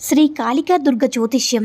శ్రీ కాళికా దుర్గ జ్యోతిష్యం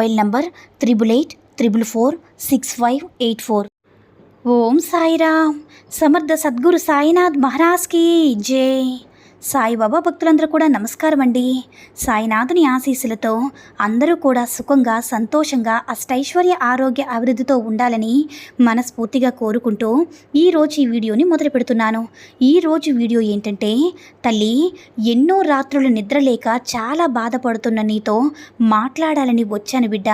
mobile number triple eight triple four six five eight four. Om Sairam. Samarth Sadguru Sainath మహారాజ్కి జై. సాయిబాబా భక్తులందరూ కూడా నమస్కారం అండి సాయినాథుని ఆశీస్సులతో అందరూ కూడా సుఖంగా సంతోషంగా అష్టైశ్వర్య ఆరోగ్య అభివృద్ధితో ఉండాలని మనస్ఫూర్తిగా కోరుకుంటూ ఈరోజు ఈ వీడియోని మొదలు పెడుతున్నాను. ఈరోజు వీడియో ఏంటంటే తల్లి ఎన్నో రాత్రులు నిద్రలేక చాలా బాధపడుతున్న నీతో మాట్లాడాలని వచ్చాను బిడ్డ.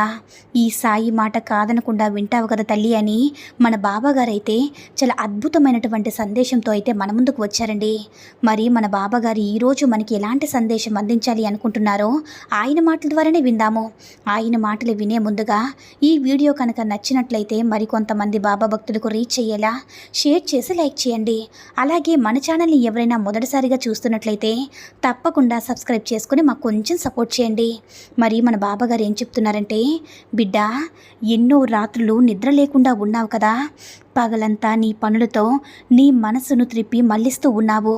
ఈ సాయి మాట కాదనకుండా వింటావు కదా తల్లి అని మన బాబాగారైతే చాలా అద్భుతమైనటువంటి సందేశంతో అయితే మన ముందుకు వచ్చారండి. మరి మన బాబాగారు ఈరోజు మనకి ఎలాంటి సందేశం అందించాలి అనుకుంటున్నారో ఆయన మాటల ద్వారానే విందాము. ఆయన మాటలు వినే ముందుగా ఈ వీడియో కనుక నచ్చినట్లయితే మరికొంతమంది బాబా భక్తులకు రీచ్ అయ్యేలా షేర్ చేసి లైక్ చేయండి. అలాగే మన ఛానల్ని ఎవరైనా మొదటిసారిగా చూస్తున్నట్లయితే తప్పకుండా సబ్స్క్రైబ్ చేసుకుని మాకు కొంచెం సపోర్ట్ చేయండి. మరి మన బాబాగారు ఏం చెప్తున్నారంటే బిడ్డ ఎన్నో రాత్రులు నిద్ర లేకుండా ఉన్నావు కదా. పగలంతా నీ పనులతో నీ మనసును త్రిప్పి మళ్ళిస్తూ ఉన్నావు.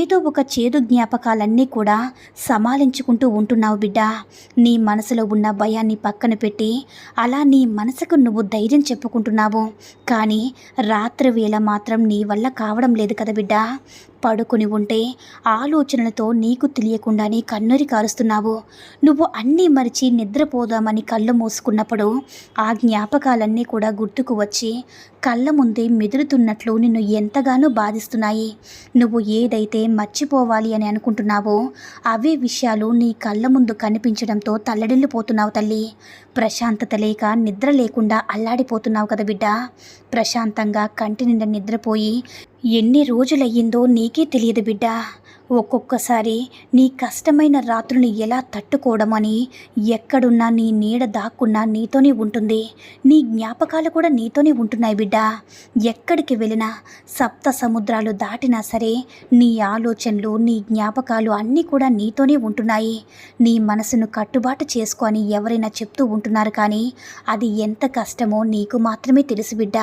ఏదో ఒక చేదు జ్ఞాపకాలన్నీ కూడా సమాలించుకుంటూ ఉంటున్నావు బిడ్డ. నీ మనసులో ఉన్న భయాన్ని పక్కన పెట్టి అలా నీ మనసుకు నువ్వు ధైర్యం చెప్పుకుంటున్నావు. కానీ రాత్రి వేళ మాత్రం నీ వల్ల కావడం లేదు కదా బిడ్డ. పడుకుని ఉంటే ఆలోచనలతో నీకు తెలియకుండానే కన్నురి కారుస్తున్నావు. నువ్వు అన్నీ మరిచి నిద్రపోదామని కళ్ళు మూసుకున్నప్పుడు ఆ జ్ఞాపకాలన్నీ కూడా గుర్తుకు వచ్చి కళ్ళ ముందే మెదులుతున్నట్లు నిన్ను ఎంతగానో బాధిస్తున్నాయి. నువ్వు ఏదైతే మర్చిపోవాలి అని అనుకుంటున్నావో అవే విషయాలు నీ కళ్ళ ముందు కనిపించడంతో తల్లడిల్లిపోతున్నావు తల్లి. ప్రశాంతత లేక నిద్ర లేకుండా అల్లాడిపోతున్నావు కదా బిడ్డ. ప్రశాంతంగా కంటి నిండా నిద్రపోయి ఎన్ని రోజులయ్యిందో నీకే తెలియదు బిడ్డా. ఒక్కొక్కసారి నీ కష్టమైన రాత్రుని ఎలా తట్టుకోవడం అని ఎక్కడున్నా నీ నీడ దాక్కున్నా నీతోనే ఉంటుంది. నీ జ్ఞాపకాలు కూడా నీతోనే ఉంటున్నాయి బిడ్డ. ఎక్కడికి వెళ్ళినా సప్త సముద్రాలు దాటినా సరే నీ ఆలోచనలు నీ జ్ఞాపకాలు అన్నీ కూడా నీతోనే ఉంటున్నాయి. నీ మనసును కట్టుబాటు చేసుకొని ఎవరైనా చెప్తూ ఉంటున్నారు కానీ అది ఎంత కష్టమో నీకు మాత్రమే తెలుసు బిడ్డ.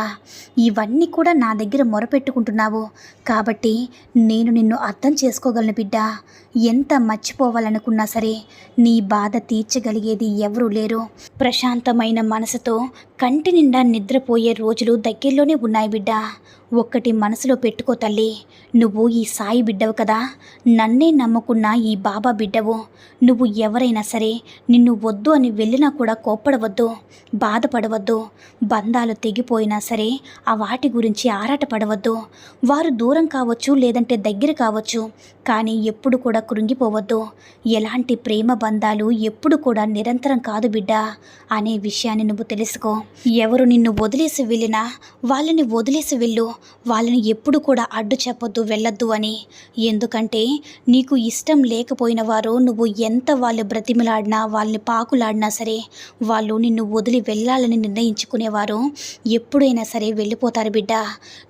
ఇవన్నీ కూడా నా దగ్గర మొరపెట్టుకుంటున్నావు. కాబట్టి నేను నిన్ను అర్థం చేసుకో చేసుకోగలను బిడ్డ. ఎంత మర్చిపోవాలనుకున్నా సరే నీ బాధ తీర్చగలిగేది ఎవరూ లేరు. ప్రశాంతమైన మనసుతో కంటి నిండా నిద్రపోయే రోజులు దగ్గరలోనే ఉన్నాయి బిడ్డ. ఒక్కటి మనసులో పెట్టుకో తల్లి. నువ్వు ఈ సాయి బిడ్డవు కదా. నన్నే నమ్ముకున్న ఈ బాబా బిడ్డవు. నువ్వు ఎవరైనా సరే నిన్ను వద్దు అని వెళ్ళినా కూడా కోప్పడవద్దు బాధపడవద్దు. బంధాలు తెగిపోయినా సరే ఆ వాటి గురించి ఆరాటపడవద్దు. వారు దూరం కావచ్చు లేదంటే దగ్గర కావచ్చు కానీ ఎప్పుడు కూడా కృంగిపోవద్దు. ఎలాంటి ప్రేమ బంధాలు ఎప్పుడు కూడా నిరంతరం కాదు బిడ్డ అనే విషయాన్ని నువ్వు తెలుసుకో. ఎవరు నిన్ను వదిలేసి వెళ్ళినా వాళ్ళని వదిలేసి వెళ్ళు. వాళ్ళని ఎప్పుడు కూడా అడ్డు చెప్పొద్దు వెళ్ళొద్దు అని. ఎందుకంటే నీకు ఇష్టం లేకపోయిన వారు నువ్వు ఎంత వాళ్ళు బ్రతిమలాడినా వాళ్ళని పాకులాడినా సరే వాళ్ళు నిన్ను వదిలి వెళ్ళాలని నిర్ణయించుకునేవారు. ఎప్పుడైనా సరే వెళ్ళిపోతారు బిడ్డ.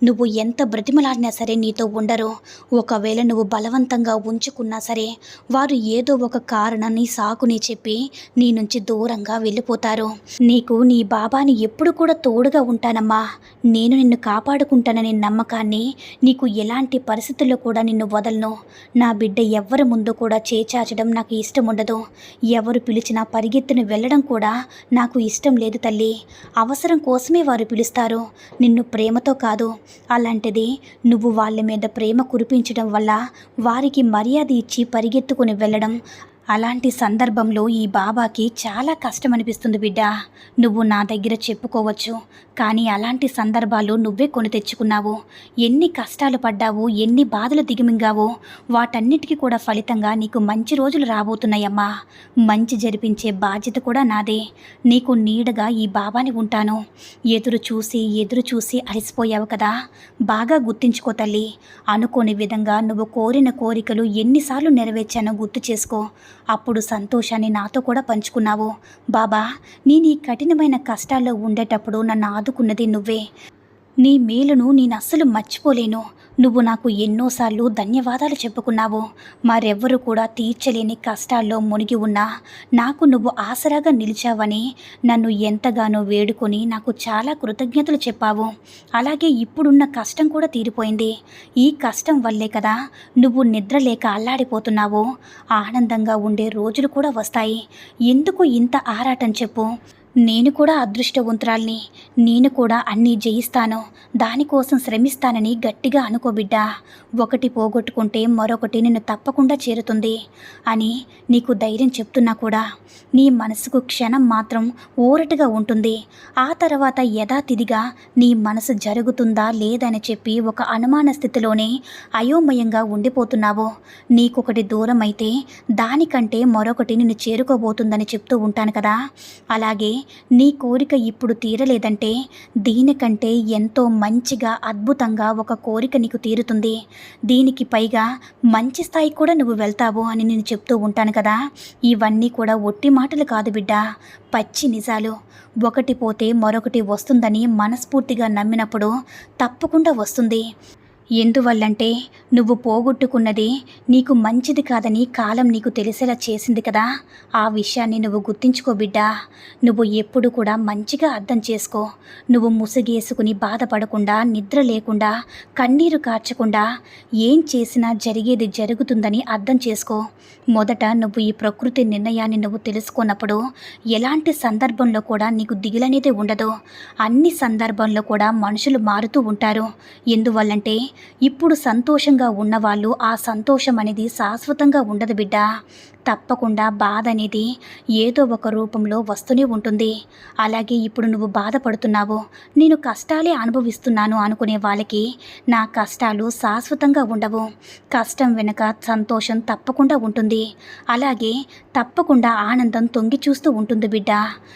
నువ్వు ఎంత బ్రతిమలాడినా సరే నీతో ఉండరు. ఒకవేళ నువ్వు బలవంతంగా ఉంచుకున్నా సరే వారు ఏదో ఒక కారణాన్ని సాకుని చెప్పి నీ నుంచి దూరంగా వెళ్ళిపోతారు. నీకు నీ నేను ఎప్పుడు కూడా తోడుగా ఉంటానమ్మా. నేను నిన్ను కాపాడుకుంటాననే నమ్మకాన్ని నీకు ఎలాంటి పరిస్థితుల్లో కూడా నిన్ను వదలను. నా బిడ్డ ఎవ్వరి ముందు కూడా చేచాచడం నాకు ఇష్టం ఉండదు ఎవరు పిలిచినా పరిగెత్తుని వెళ్ళడం కూడా నాకు ఇష్టం లేదు తల్లి. అవసరం కోసమే వారు పిలుస్తారు. నిన్ను ప్రేమతో కాదు. అలాంటిది నువ్వు వాళ్ళ మీద ప్రేమ కురిపించడం వల్ల వారికి మర్యాద ఇచ్చి పరిగెత్తుకుని వెళ్ళడం అలాంటి సందర్భంలో ఈ బాబాకి చాలా కష్టం అనిపిస్తుంది బిడ్డ. నువ్వు నా దగ్గర చెప్పుకోవచ్చు. కానీ అలాంటి సందర్భాలు నువ్వే కొని తెచ్చుకున్నావు. ఎన్ని కష్టాలు పడ్డావు ఎన్ని బాధలు దిగమింగావో. వాటన్నిటికీ కూడా ఫలితంగా నీకు మంచి రోజులు రాబోతున్నాయమ్మా. మంచి జరిపించే బాధ్యత కూడా నాదే. నీకు నీడగా ఈ బాబాని ఉంటాను. ఎదురు చూసి ఎదురు చూసి అలసిపోయావు కదా. బాగా గుర్తించుకో తల్లి. అనుకోని విధంగా నువ్వు కోరిన కోరికలు ఎన్నిసార్లు నెరవేర్చానో గుర్తు చేసుకో. అప్పుడు సంతోషాన్ని నాతో కూడా పంచుకున్నావు. బాబా నేను ఈ కఠినమైన కష్టాల్లో ఉండేటప్పుడు నన్ను ఆదుకున్నది నువ్వే. నీ మేలును నేను అస్సలు మర్చిపోలేను. నువ్వు నాకు ఎన్నోసార్లు ధన్యవాదాలు చెప్పుకున్నావు. మరెవ్వరు కూడా తీర్చలేని కష్టాల్లో మునిగి ఉన్నా నాకు నువ్వు ఆసరాగా నిలిచావని నన్ను ఎంతగానో వేడుకొని నాకు చాలా కృతజ్ఞతలు చెప్పావు. అలాగే ఇప్పుడున్న కష్టం కూడా తీరిపోయింది. ఈ కష్టం వల్లే కదా నువ్వు నిద్ర లేక అల్లాడిపోతున్నావు. ఆనందంగా ఉండే రోజులు కూడా వస్తాయి. ఎందుకు ఇంత ఆరాటం చెప్పు? నేను కూడా అదృష్టవంతురాల్ని నేను కూడా అన్నీ జయిస్తాను దానికోసం శ్రమిస్తానని గట్టిగా అనుకోబిడ్డా ఒకటి పోగొట్టుకుంటే మరొకటి నిన్ను తప్పకుండా చేరుతుంది అని నీకు ధైర్యం చెప్తున్నా కూడా. నీ మనసుకు క్షణం మాత్రం ఊరటగా ఉంటుంది. ఆ తర్వాత యథాతిథిగా నీ మనసు జరుగుతుందా లేదని చెప్పి ఒక అనుమాన స్థితిలోనే అయోమయంగా ఉండిపోతున్నావు. నీకొకటి దూరం అయితే దానికంటే మరొకటి నిన్ను చేరుకోబోతుందని చెప్తూ ఉంటాను కదా. అలాగే నీ కోరిక ఇప్పుడు తీరలేదంటే దీనికంటే ఎంతో మంచిగా అద్భుతంగా ఒక కోరిక నీకు తీరుతుంది. దీనికి పైగా మంచి స్థాయి కూడా నువ్వు వెళ్తావు అని నేను చెప్తూ ఉంటాను కదా. ఇవన్నీ కూడా ఒట్టి మాటలు కాదు బిడ్డ. పచ్చి నిజాలు. ఒకటి పోతే మరొకటి వస్తుందని మనస్ఫూర్తిగా నమ్మినప్పుడు తప్పకుండా వస్తుంది. ఎందువల్లంటే నువ్వు పోగొట్టుకున్నది నీకు మంచిది కాదని కాలం నీకు తెలిసేలా చేసింది కదా. ఆ విషయాన్ని నువ్వు గుర్తించుకో బిడ్డా. నువ్వు ఎప్పుడు కూడా మంచిగా అర్థం చేసుకో. నువ్వు ముసుగేసుకుని బాధపడకుండా నిద్ర లేకుండా కన్నీరు కార్చకుండా ఏం చేసినా జరిగేది జరుగుతుందని అర్థం చేసుకో. మొదట నువ్వు ఈ ప్రకృతి నిర్ణయాన్ని నువ్వు తెలుసుకున్నప్పుడు ఎలాంటి సందర్భంలో కూడా నీకు దిగులనేది ఉండదు. అన్ని సందర్భంలో కూడా మనుషులు మారుతూ ఉంటారు. ఎందువల్లంటే ఇప్పుడు సంతోషంగా ఉన్నవాళ్ళు ఆ సంతోషం అనేది శాశ్వతంగా ఉండదు బిడ్డ. తప్పకుండా బాధ అనేది ఏదో ఒక రూపంలో వస్తూనే ఉంటుంది. అలాగే ఇప్పుడు నువ్వు బాధపడుతున్నావు. నేను కష్టాలే అనుభవిస్తున్నాను అనుకునే వాళ్ళకి నా కష్టాలు శాశ్వతంగా ఉండవు. కష్టం వెనుక సంతోషం తప్పకుండా ఉంటుంది. అలాగే తప్పకుండా ఆనందం తొంగి చూస్తూ ఉంటుంది బిడ్డ.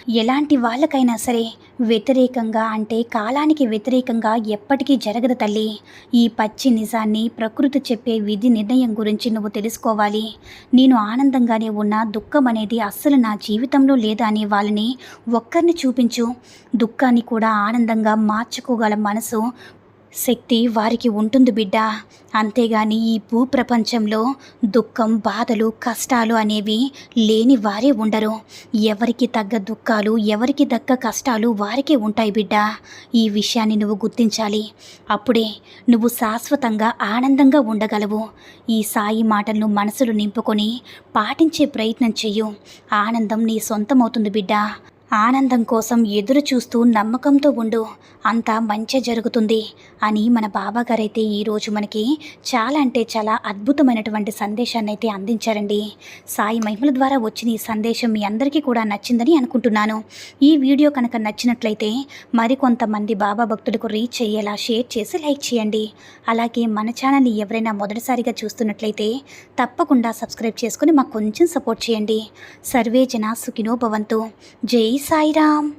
ఎలాంటి వాళ్ళకైనా సరే వ్యతిరేకంగా అంటే కాలానికి వ్యతిరేకంగా ఎప్పటికీ జరగదు తల్లి. ఈ పచ్చి నిజాన్ని ప్రకృతి చెప్పే విధి నిర్ణయం గురించి నువ్వు తెలుసుకోవాలి. నేను ఆనందంగానే ఉన్న దుఃఖం అనేది అస్సలు నా జీవితంలో లేదా అనే వాళ్ళని ఒక్కరిని చూపించు. దుఃఖాన్ని కూడా ఆనందంగా మార్చుకోగల మనసు శక్తి వారికి ఉంటుంది బిడ్డ. అంతేగాని ఈ భూప్రపంచంలో దుఃఖం బాధలు కష్టాలు అనేవి లేని వారే ఉండరు. ఎవరికి తగ్గ దుఃఖాలు ఎవరికి తగ్గ కష్టాలు వారికే ఉంటాయి బిడ్డ. ఈ విషయాన్ని నువ్వు గుర్తించాలి. అప్పుడే నువ్వు శాశ్వతంగా ఆనందంగా ఉండగలవు. ఈ సాయి మాటలను మనసులో నింపుకొని పాటించే ప్రయత్నం చెయ్యు. ఆనందం నీ సొంతమవుతుంది బిడ్డ. ఆనందం కోసం ఎదురు చూస్తూ నమ్మకంతో ఉండు అంతా మంచి జరుగుతుంది అని మన బాబాగారైతే ఈరోజు మనకి చాలా అంటే చాలా అద్భుతమైనటువంటి సందేశాన్ని అయితే అందించారండి. సాయి మహిమల ద్వారా వచ్చిన ఈ సందేశం మీ అందరికీ కూడా నచ్చిందని అనుకుంటున్నాను. ఈ వీడియో కనుక నచ్చినట్లయితే మరికొంతమంది బాబా భక్తులకు రీచ్ అయ్యేలా షేర్ చేసి లైక్ చేయండి. అలాగే మన ఛానల్ని ఎవరైనా మొదటిసారిగా చూస్తున్నట్లయితే తప్పకుండా సబ్స్క్రైబ్ చేసుకుని మాకు కొంచెం సపోర్ట్ చేయండి. సర్వే జనా సుఖినో భవంతు. జై సాయిరామ్